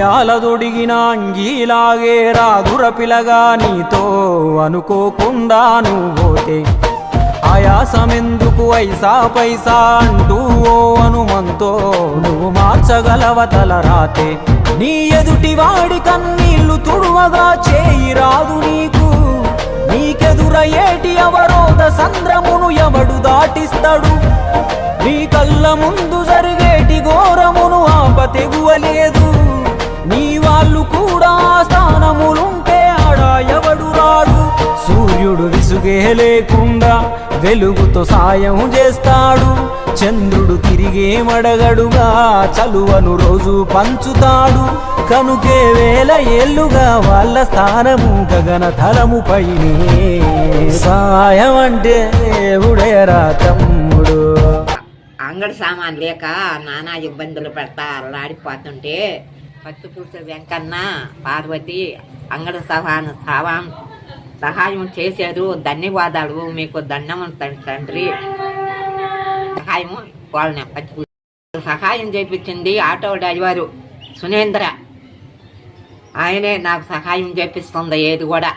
అయాలదొడిగిన రాదుర పిలగా నీతో అనుకోకుండా నువ్వోతే ఆయాసమెందుకు ఐసా పైసా అంటూ ఓ అనుమంతో నువ్వు మార్చగలవ తల రాతే. నీ ఎదుటి వాడి కన్నీళ్ళు తుడువగా చేయి రాదు నీకు. నీకెదురయ్యేటి అవరోధ సంద్రమును ఎవడు దాటిస్తాడు. నీ కళ్ళ ముందు జరిగేటి ఘోరమును ఆప తెగువలేదు. వాళ్ళు కూడా స్థానములుంటే ఆడ ఎవడు రాడు? సూర్యుడు విసుగే లేకుండా వెలుగుతో సాయం చేస్తాడు. చంద్రుడు తిరిగే మడగడుగా చలువను రోజు పంచుతాడు. కనుకే వేల ఏళ్ళుగా వాళ్ళ స్థానము గగన తలముపైనే సాయం అంటే దేవుడేరా తమ్ముడు. అంగడి సామాన్ లేక నానా ఇబ్బందులు పెడతా అల్లాడిపోతుంటే పత్తు పురుష వెంకన్న పార్వతి అంగడ సహాను సహాం సహాయం చేశారు. ధన్యవాదాలు. మీకు దండం తండ్రి. సహాయము వాళ్ళని పత్తి సహాయం చేపించింది. Auto driver Sunendra. ఆయనే నాకు సహాయం చేపిస్తుంది ఏది కూడా.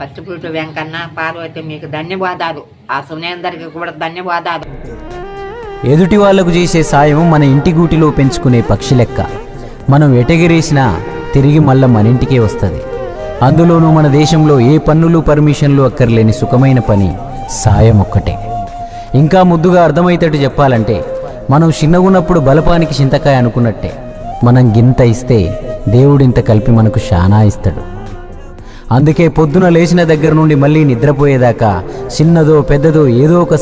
పచ్చిపురుష వెంకన్న పార్వతి మీకు ధన్యవాదాలు. ఆ సునేందర్కి కూడా ధన్యవాదాలు. ఎదుటి వాళ్ళకు చేసే సాయం మన ఇంటి గూటిలో పెంచుకునే పక్షి లెక్క. మనం ఎటగిరేసినా తిరిగి మళ్ళా మన ఇంటికే వస్తుంది. అందులోనూ మన దేశంలో ఏ పన్నులు పర్మిషన్లు అక్కర్లేని సుఖమైన పని సాయం ఒక్కటే. ఇంకా ముద్దుగా అర్థమయ్యేటట్టు చెప్పాలంటే మనం చిన్నగున్నప్పుడు బలపానికి చింతకాయ అనుకున్నట్టే మనం గింత ఇస్తే దేవుడింత కలిపి మనకు శానా ఇస్తాడు. అందుకే పొద్దున లేచిన దగ్గర నుండి మళ్ళీ నిద్రపోయేదాకా చిన్నదో పెద్దదో ఏదో ఒక